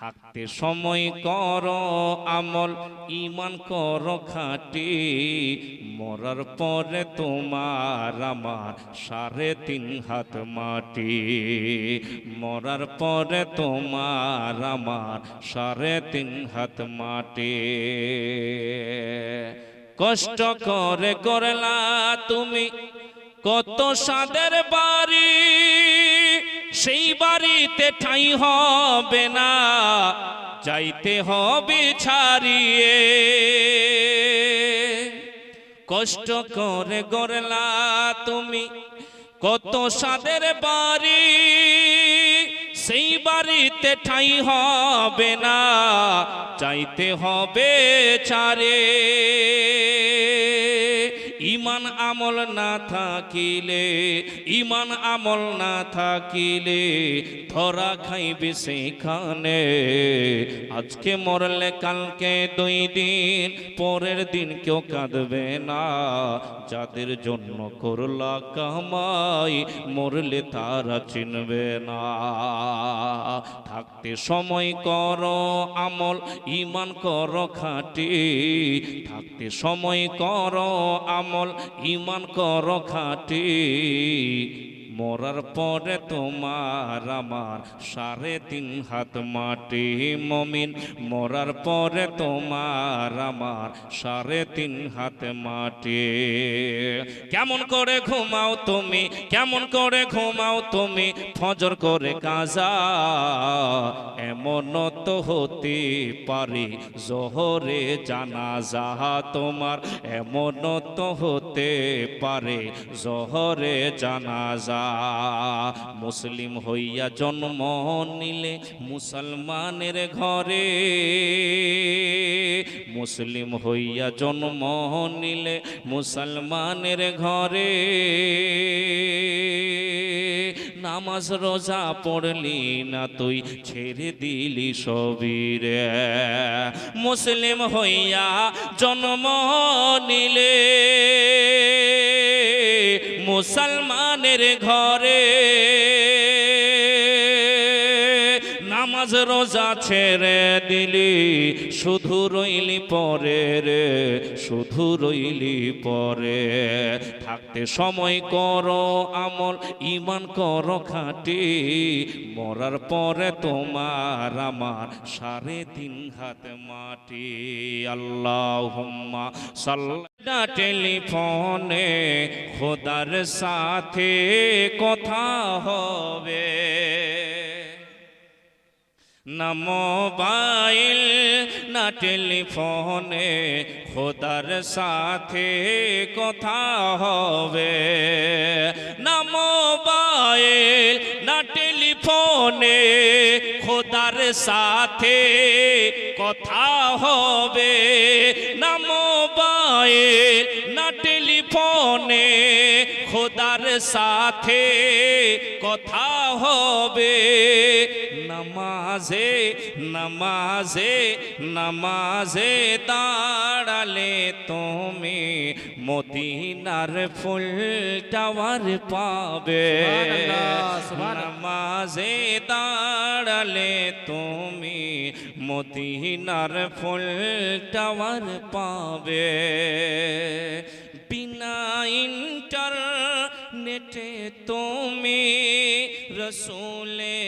থাকতে সময় কর, আমল ইমান কর, খাটি। মরার পরে তোমার আমার সাড়ে তিন হাত মাটি। মরার পরে তোমার আমার সাড়ে তিন হাত মাটি। কষ্ট করে করলা তুমি, কত সাদের বাড়ি। সেই বাড়িতে ঠাই হবে না, যাইতে হবে ছাড়িয়ে। কষ্ট করে গড়লা তুমি, কত সাদের বাড়ি, সেই বাড়িতে ঠাই হবে না চাইতে হবে চারে ইমান আমল না থাকিলে, ইমান আমল না থাকিলে ধরা খাইবে সেখানে। আজকে মরলে কালকে দুই দিন, পরের দিন কেউ কাঁদবে না। যাদের জন্য করলা কামাই, মরলে তারা চিনবে না। থাকতে সময় কর আমল, ইমান কর খাটি। থাকতে সময় কর আমল ইমান কর খাটি। মরার পরে তোমার আমার সাড়ে তিন হাত মাটি মমিন। মরার পরে তোমার আমার সাড়ে তিন হাত মাটি। কেমন করে ঘুমাও তুমি, কেমন করে ঘুমাও তুমি, ফজর করে কাজা। এমন তো হতে পারে, জোহরে জানাজা তোমার। এমন তো হতে পারে। জহরে জানাজা। মুসলিম হইয়া জন্ম নিলে মুসলমানের ঘরে। মুসলিম হইয়া জন্ম নিলে মুসলমানের ঘরে। নামাজ রোজা পড়লি না তুই ছেড়ে দিলি সবিরে মুসলিম হইয়া জন্ম নিলে মুসলমানের ঘরে নামাজ রোজা ছেড়ে দিলি শুধু রইলি পরে রে, শুধু রইলি পরে। থাকতে সময় করো আমল ইমান করো খাটি, মরার পরে তোমার আমার সাড়ে তিন হাত মাটি। আল্লাহ সাল্লা টেলিফোনে, খোদার সাথে কথা হবে। না মোবাইল না টেলিফোনে, খোদার সাথে কথা হবে। না মোবাইল না টেলিফোনে, খোদার সাথে কথা হবে। না মোবাইল না টেলিফোনে খোদার সাথে কথা হবে। নামাজে নামাজে নামাজে দাঁড়ালে তুমি মদিনার ফুল টাওয়ার পাবে। নামাজে দাঁড়ালে তুমি মদিনার ফুল টাওয়ার পাবে। বিনা ইন্টার নেটে তুমি রসুলে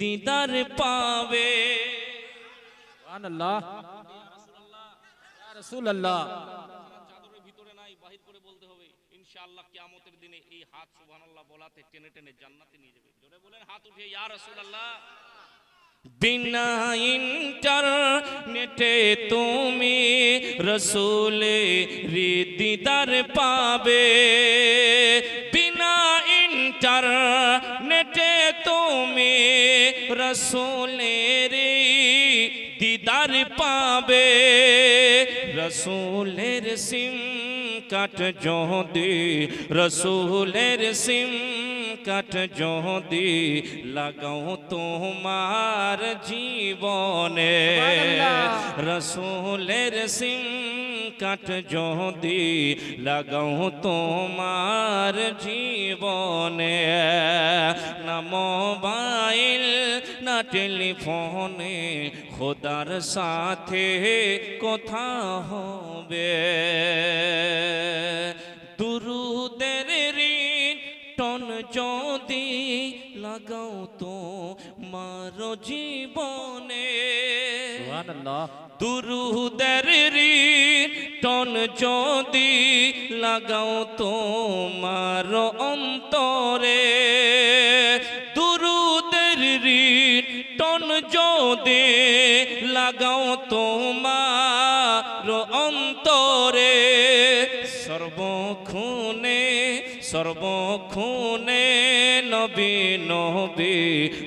দিদার পাবে। সুবহানাল্লাহ। রাসূলুল্লাহ। চাদরের ভিতরে নাই বাহির করে বলতে হবে ইনশাআল্লাহ কিয়ামতের দিনে এই হাত সুবহানাল্লাহ বলাতে টেনে টেনে জান্নাতে নিয়ে যাবে। জোরে বলেন হাত উঠে ইয়া রাসূলুল্লাহ। বিনা ইন্টারনেটে তুমি রসুলে দিদার পাবে বিনা ইন্টারনেটে রসুলের দিদার পাবে রসুলের সিম কাট যদি রসুলের সিম কাট যদি লাগাও তোমার জীবনে রসুলের সিং কাট যদি লাগাও তোমার জীবনে না মোবাইল না টেলিফোনে খোদার সাথে কথা হবে। জীবনে। দুরুদের টন যদি লাগাও তোমার অন্তরে। দুরুদের টন যদি লাগাও তোমার অন্তরে। সর্বক্ষণে সর্বক্ষণে নবী নবী,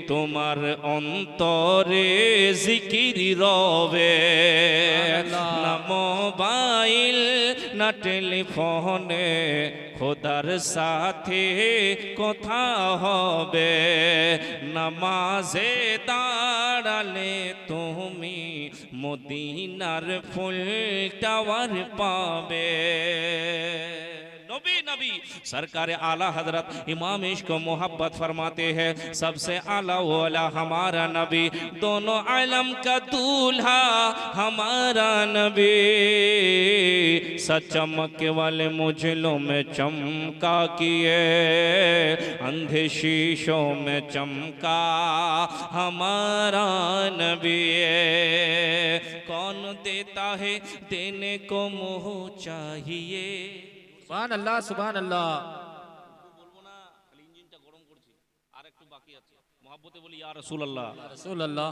তোমার অন্তরে জিকির রবে। না মোবাইল না টেলিফোনে, খোদার সাথে কথা হবে। নামাজে দাঁড়ালে তুমি মদিনার ফুল টাওয়ার পাবে। نبی، سرکار اعلیٰ حضرت امام عشق و محبت فرماتے ہیں، سب سے اعلیٰ والا ہمارا نبی، دونوں عالم کا دولہا ہمارا نبی۔ سچمک والے مجلوں میں چمکا کیے، اندھے شیشوں میں چمکا ہمارا نبی۔ کون دیتا ہے؟ دینے کو مہو چاہیے۔ سبحان اللہ رسول اللہ۔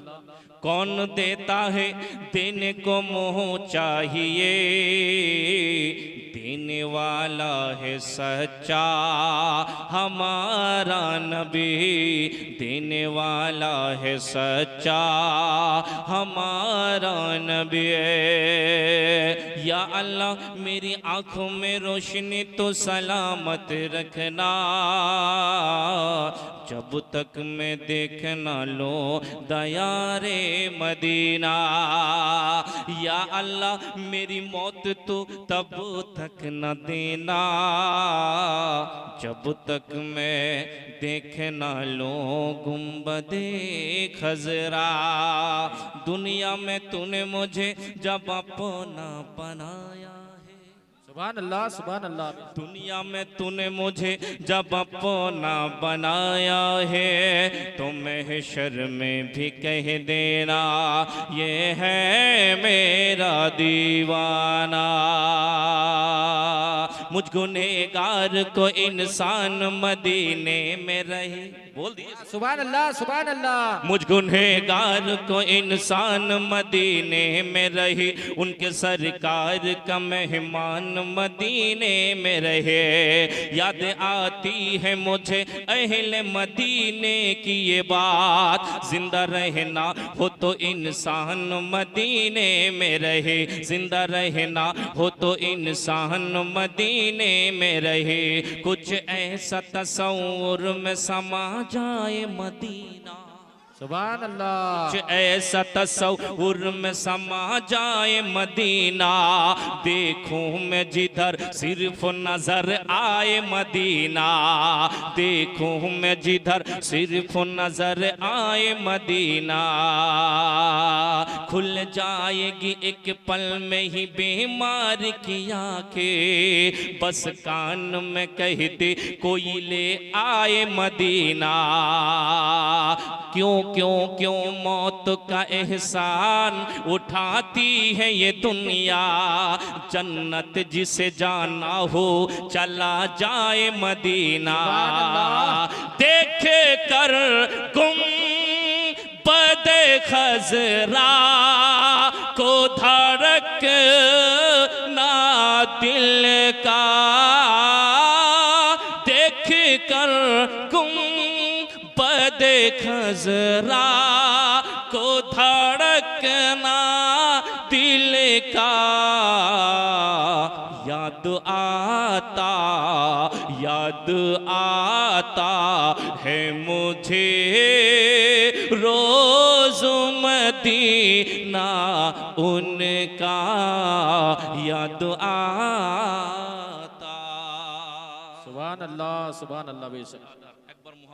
کون دیتا ہے دینے کو موہ چاہیے؟ دینے والا ہے سچا۔ ہمارا نبی دینے والا ہے سچا۔ ہمارا نبی یا اللہ، میری آنکھوں میں روشنی تو سلامت رکھنا۔ جب تک میں دیکھنا لو دیار مدینہ۔ یا اللہ، میری موت تو تب تک نہ دینا۔ جب تک میں دیکھنا لو گنبد خزرا دنیا میں تو نے مجھے جب اپنا بنا بنایا ہے۔ سبحان اللہ سبحان اللہ۔ دنیا میں تو نے مجھے جب اپنا بنایا ہے تو محشر میں بھی کہہ دینا یہ ہے میرا دیوانہ۔ مجھ گنہگار کو انسان مدینے میں رہی بول دیئے سبحان اللہ سبحان اللہ۔ مجھ گنہگار کو انسان مدینے میں رہی ان کے سرکار کا مہمان مدینے میں رہے۔ یاد آتی ہے مجھے اہل مدینے کی یہ بات۔ زندہ رہنا ہو تو انسان مدینے میں رہے۔ زندہ رہنا ہو تو انسان مدینے میں رہے۔ کچھ ایسا تصور میں سما যায় মদিনা। سبحان اللہ۔ کچھ ایسا تصور میں سما جائے مدینہ۔ دیکھوں میں جدھر صرف نظر آئے مدینہ۔ دیکھوں میں جدھر صرف نظر آئے مدینہ۔ کھل جائے گی ایک پل میں ہی بیمار کی آنکھیں۔ بس کان میں کہتے کوئی لے آئے مدینہ۔ کیوں کیوں کیوں موت کا احسان اٹھاتی ہے یہ دنیا؟ جنت جسے جانا ہو چلا جائے مدینہ۔ دیکھے کر گم بد خزرا کو دھڑک نہ دل کا۔ دیکھ کر خزرا کو دھڑکنا دل کا۔ یاد آتا یاد آتا ہے مجھے روز مدینہ ان کا۔ یاد آتا۔ سبحان اللہ سبحان اللہ، بے سکتا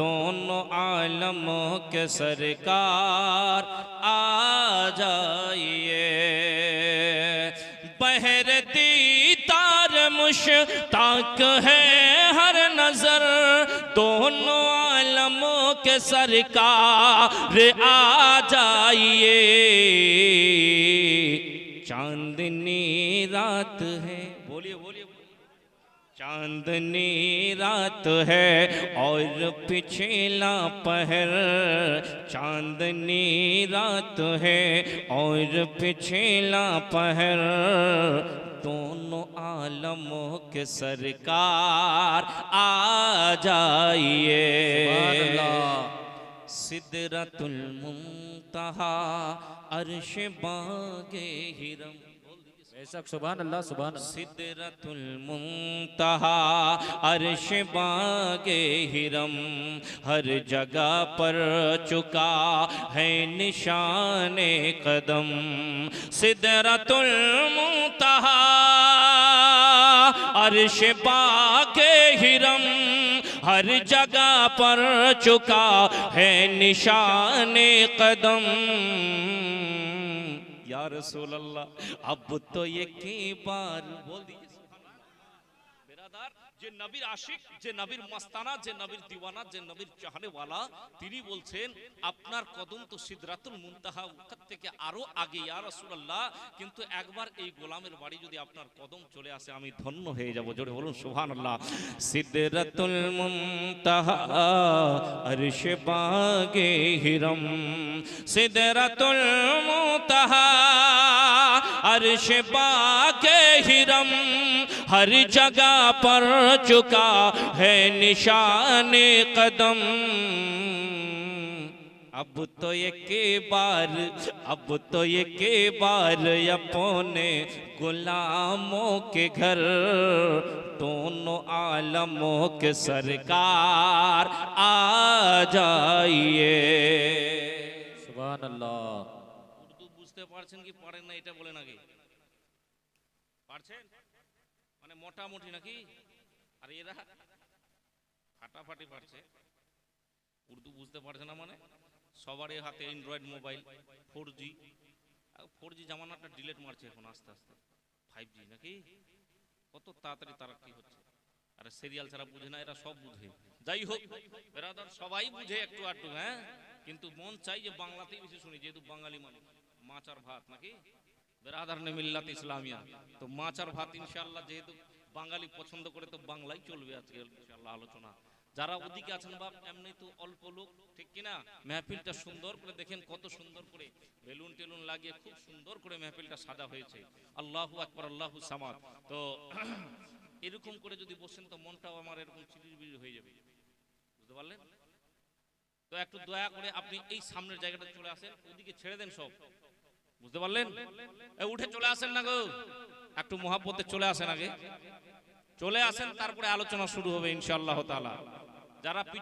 دونوں عالموں کے سرکار آ جائیے۔ بہر تار مشتاق ہے ہر نظر۔ دونوں عالموں کے سرکار آ جائیے۔ چاندنی رات ہے چاندنی رات ہے اور پچھلا پہر چاندنی رات ہے اور پچھلا پہر دونوں عالموں کے سرکار آ جائیے۔ صدرت المنتہا، عرش باغ ہرم۔ سب سبحان اللہ سبحان اللہ۔ صدرت المنتہا عرش باغ حرم ہر جگہ پر چکا ہے نشان قدم۔ صدرت المنتہا عرش باغ حرم ہر جگہ پر چکا ہے نشان قدم۔ یا رسول اللہ اب تو یہ کی بار بول دیجیے যে নবীর আশিক, যে নবীর মস্তানা, যে নবীর দিওয়ানা, যে নবীর চাহানেওয়ালা, তিনি বলছেন, আপনার কদম তো সিদ্ধাতুল মুনতাহা ওখান থেকে আরও আগে ইয়ার রসুল্লাহ কিন্তু একবার এই গোলামের বাড়ি যদি আপনার কদম চলে আসে, আমি ধন্য হয়ে যাব। জোরে বলুন, সুবহানাল্লাহ। সিদ্ধাতুল মুনতাহা, আরশে বাগে হিরম। সিদ্ধাতুল মুনতাহা, আরশে বাগে হিরম। ہر جگہ پر چکا ہے نشان قدم۔ اب تو ایک بار، اب تو ایک بار اپنے غلاموں کے گھر، دونوں عالموں کے سرکار آ جائیے۔ سبحان اللہ اردو بوستے বুঝতে পারছেন কি পারেন না এটা বলেন আগে پارچن মোটামুটি নাকি? আর এরা ফাটাফাটি পারছে। উর্দু বুঝতে পারছে না মানে? সবারই হাতে android mobile four G four G জামানাটা delete মারছে এখন আস্তে আস্তে। ফাইভ জি নাকি? কত তাড়াতাড়ি তারা কি হচ্ছে? আর সিরিয়াল ছাড়া বুঝে না, এরা সব বুঝে। যাই হোক বেরাদার সবাই বুঝে একটু আধটু হ্যাঁ? কিন্তু মন চাই যে বাংলাতেই বেশি শুনি, যেহেতু বাঙালি মানুষ মাছ আর ভাত নাকি? বেরাদার মিল্লাত ইসলামিয়া। তো ভাত ইনশাআল্লাহ যেহেতু বাঙালি পছন্দ করে, তো বাংলাই চলবে আজকে ইনশাআল্লাহ আলোচনা। যারা ওদিকে আছেন বাপ এমনি তো অল্প লোক, ঠিক কিনা মেহফিলটা সুন্দর করে দেখেন কত সুন্দর করে বেলুন টেলুন লাগিয়ে খুব সুন্দর করে মেহফিলটা হয়েছে। আল্লাহু আকবার, আল্লাহু সামাদ। তো এরকম করে যদি বসেন, তো মনটাও আমার এরকম চিড়ির হয়ে যাবে। বুঝতে পারলেন? তো একটু দয়া করে আপনি এই সামনের জায়গাটা চলে আসেন ওদিকে ছেড়ে দেন সব। বুঝতে পারলেন? উঠে চলে আসেন না গো। একটু মহাব্বতে চলে আসেন আগে। চলে আসেন, তারপরে আলোচনা শুরু হবে ইনশাল্লাহ তাআলা। যারা পিছু